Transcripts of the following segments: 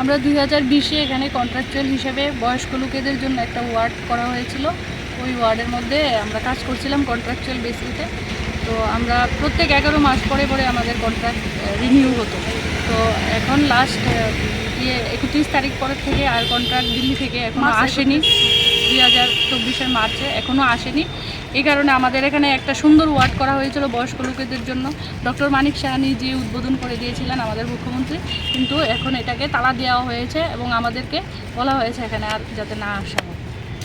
আমরা দুই হাজার বিশে এখানে কন্ট্রাকচুয়াল হিসেবে বয়স্ক লোকেদের জন্য একটা ওয়ার্ড করা হয়েছিল। ওই ওয়ার্ডের মধ্যে আমরা কাজ করছিলাম কন্ট্রাকচুয়াল বেসিসে তো আমরা প্রত্যেক এগারো মাস পরে পরে আমাদের কন্ট্রাক্ট রিনিউ হতো। তো এখন লাস্ট ইয়ে একত্রিশ তারিখ পরের থেকে আর কন্ট্রাক্ট দিল্লি থেকে এখনও আসেনি। দুই হাজার চব্বিশের মার্চে এখনও আসেনি। এই কারণে আমাদের এখানে একটা সুন্দর ওয়ার্ড করা হয়েছিল বয়স্ক লোকেদের জন্য। ডক্টর মানিক সাহানি যে উদ্বোধন করে দিয়েছিলেন আমাদের মুখ্যমন্ত্রী। কিন্তু এখন এটাকে তালা দেওয়া হয়েছে এবং আমাদেরকে বলা হয়েছে এখানে আর যাতে না আসা হয়।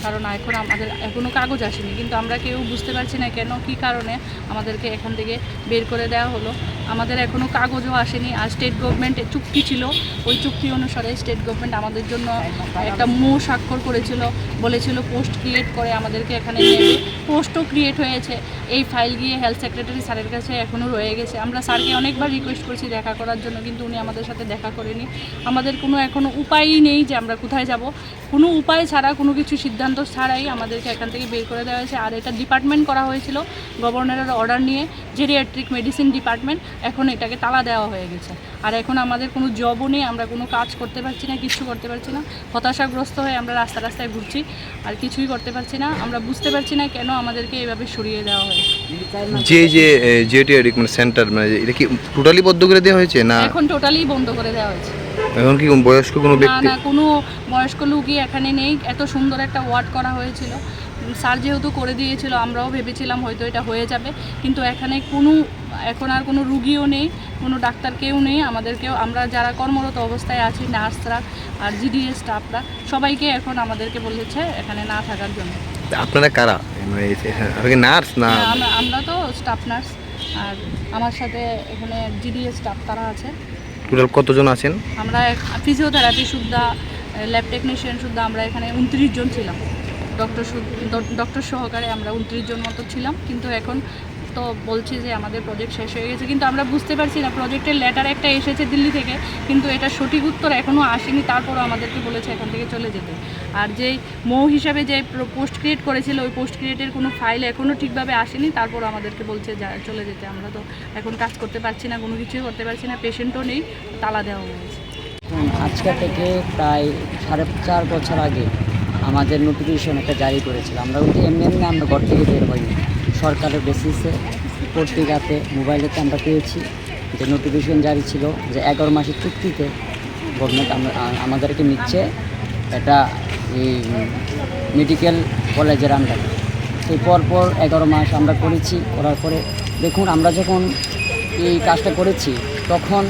কারণ এখন আমাদের এখনও কাগজ আসেনি। কিন্তু আমরা কেউ বুঝতে পারছি না কেন, কী কারণে আমাদেরকে এখান থেকে বের করে দেওয়া হলো। আমাদের এখনও কাগজও আসেনি। আর স্টেট গভর্নমেন্টের চুক্তি ছিল। ওই চুক্তি অনুসারে স্টেট গভর্নমেন্ট আমাদের জন্য একটা মো স্বাক্ষর করেছিল। বলেছিল পোস্ট ক্রিয়েট করে আমাদেরকে এখানে নেবে পোস্টও ক্রিয়েট হয়েছে। এই ফাইল গিয়ে হেলথ সেক্রেটারি স্যারের কাছে এখনও রয়ে গেছে। আমরা স্যারকে অনেকবার রিকোয়েস্ট করছি দেখা করার জন্য, কিন্তু উনি আমাদের সাথে দেখা করেনি। আমাদের কোনো এখনও উপায়ই নেই যে আমরা কোথায় যাব। কোনো উপায় ছাড়া কোনো কিছু সিদ্ধান্ত ছাড়াই আমাদেরকে এখান থেকে বের করে দেওয়া হয়েছে। আর এটা ডিপার্টমেন্ট করা হয়েছিল গভর্নরের অর্ডার নিয়ে। জেরিয়াট্রিক মেডিসিন ডিপার্টমেন্ট এখন এটাকে তালা দেওয়া হয়ে গেছে। আর এখন আমাদের কোনো জবও নেই। আমরা কোনো কাজ করতে পারছি না, কিছু করতে পারছি না। হতাশাগ্রস্ত হয়ে আমরা রাস্তা রাস্তায় ঘুরছি। আর কিছুই করতে পারছি না। আমরা বুঝতে পারছি না কেন আমাদেরকে এভাবে সরিয়ে দেওয়া হয়েছে। যে যে জিওটিআরিক মানে সেন্টার মানে এটা কি টোটালি বন্ধ করে দেওয়া হয়েছে না? এখন টোটালি বন্ধ করে দেওয়া হয়েছে। এখন কি বয়স্ক কোনো ব্যক্তি না কোনো বয়স্ক লোকই এখানে নেই। এত সুন্দর একটা ওয়ার্ড করা হয়েছিল। স্যার যেহেতু করে দিয়েছিল আমরাও ভেবেছিলাম হয়তো এটা হয়ে যাবে। কিন্তু এখানে কোনো এখন আর কোনো রুগীও নেই কোনো ডাক্তার কেউ নেই আমাদেরকেও আমরা যারা কর্মরত অবস্থায় আছি নার্সরা আর জিডিএস স্টাফরা সবাইকে এখন আমাদেরকে বলেছে এখানে না থাকার জন্য। আপনারা কারা? মানে নার্স না? হ্যাঁ, আমরা আমরা তো স্টাফ নার্স আর আমার সাথে এখানে জিডিএস স্টাফ তারা আছে। টোটাল কতজন আছেন? আমরা ফিজিওথেরাপি সুদ্ধা ল্যাব টেকনিশিয়ান সুদ্ধা আমরা এখানে উনত্রিশ জন ছিলাম। ডক্টর ডক্টর সহকারে আমরা উনত্রিশ জন মতো ছিলাম কিন্তু এখন তো বলছি যে আমাদের প্রজেক্ট শেষ হয়ে গেছে। কিন্তু আমরা বুঝতে পারছি না প্রজেক্টের লেটার একটা এসেছে দিল্লি থেকে, কিন্তু এটা সঠিক উত্তর এখনও আসেনি, তারপরও আমাদেরকে বলেছে এখান থেকে চলে যেতে। আর যেই মৌ হিসাবে যে পোস্ট ক্রিয়েট করেছিল, ওই পোস্ট ক্রিয়েটের কোনো ফাইল এখনও ঠিকভাবে আসেনি তারপর আমাদেরকে বলছে যা, চলে যেতে। আমরা তো এখন কাজ করতে পারছি না, কোনো কিছুই করতে পারছি না পেশেন্টও নেই, তালা দেওয়া হয়েছে। আজকে থেকে প্রায় সাড়ে চার বছর আগে আমাদের নোটিফিকেশন একটা জারি করেছিল। আমরা এমনি এমনি আমরা ঘর থেকে বের হইনি। সরকারের বেসিসে পত্রিকাতে মোবাইলেতে আমরা পেয়েছি। যে নোটিফিকেশন জারি ছিল যে এগারো মাসের চুক্তিতে গভর্নমেন্ট আমাদেরকে নিচ্ছে এটা এই মেডিকেল কলেজের আন্ডারে সেই পরপর এগারো মাস আমরা করেছি, করার পরে দেখুন আমরা যখন এই কাজটা করেছি, তখন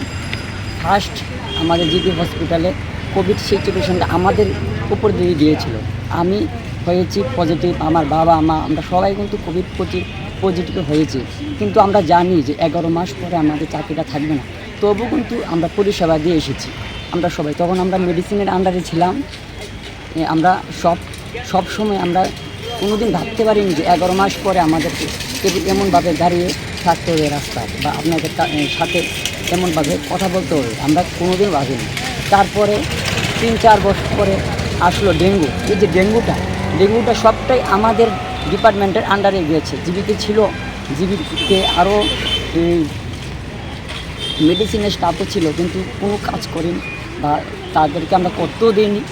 ফার্স্ট আমাদের জিপি হসপিটালে কোভিড সিচুয়েশনটা আমাদের উপর দিয়ে গিয়েছিল। আমি হয়েছি পজিটিভ আমার বাবা, মা, আমরা সবাই কিন্তু কোভিড প্রতি পজিটিভ হয়েছি। কিন্তু আমরা জানি যে এগারো মাস পরে আমাদের চাকরিটা থাকবে না। তবু কিন্তু আমরা পরিষেবা দিয়ে এসেছি। আমরা সবাই, তখন আমরা মেডিসিনের আন্ডারে ছিলাম। আমরা সব সব সময় আমরা কোনোদিন ভাবতে পারিনি যে এগারো মাস পরে আমাদেরকে এমনভাবে দাঁড়িয়ে থাকতে হবে রাস্তায় বা আপনাদের সাথে এমনভাবে কথা বলতে হবে, আমরা কোনোদিন ভাবিনি। তারপরে তিন চার বছর পরে আসলো ডেঙ্গু। এই যে ডেঙ্গুটা ডেঙ্গুটা সবটাই আমাদের ডিপার্টমেন্টের আন্ডারে গিয়েছে। জীবিতে ছিল জীবিতে আরও মেডিসিনের স্টাফও ছিল, কিন্তু কোনো কাজ করেনি বা তাদেরকে আমরা করতেও দিইনি।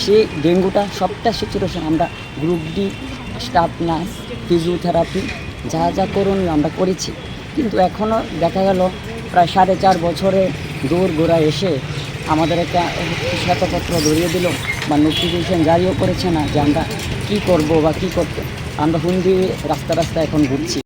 সে ডেঙ্গুটা সবটা সিচুয়েশন আমরা group D staff nurse physiotherapy যা যা করণীয় আমরা করেছি। কিন্তু এখনও দেখা গেল, প্রায় সাড়ে চার বছরে দৌড় গোড়া এসে আমাদের একটা শ্বেতপত্র ধরিয়ে দিল বা নোটিফিকেশন জারিও করেছে না যে আমরা কী করব বা কী করতে আমরা হুন্দি রাস্তা রাস্তা এখন ঘুরছি।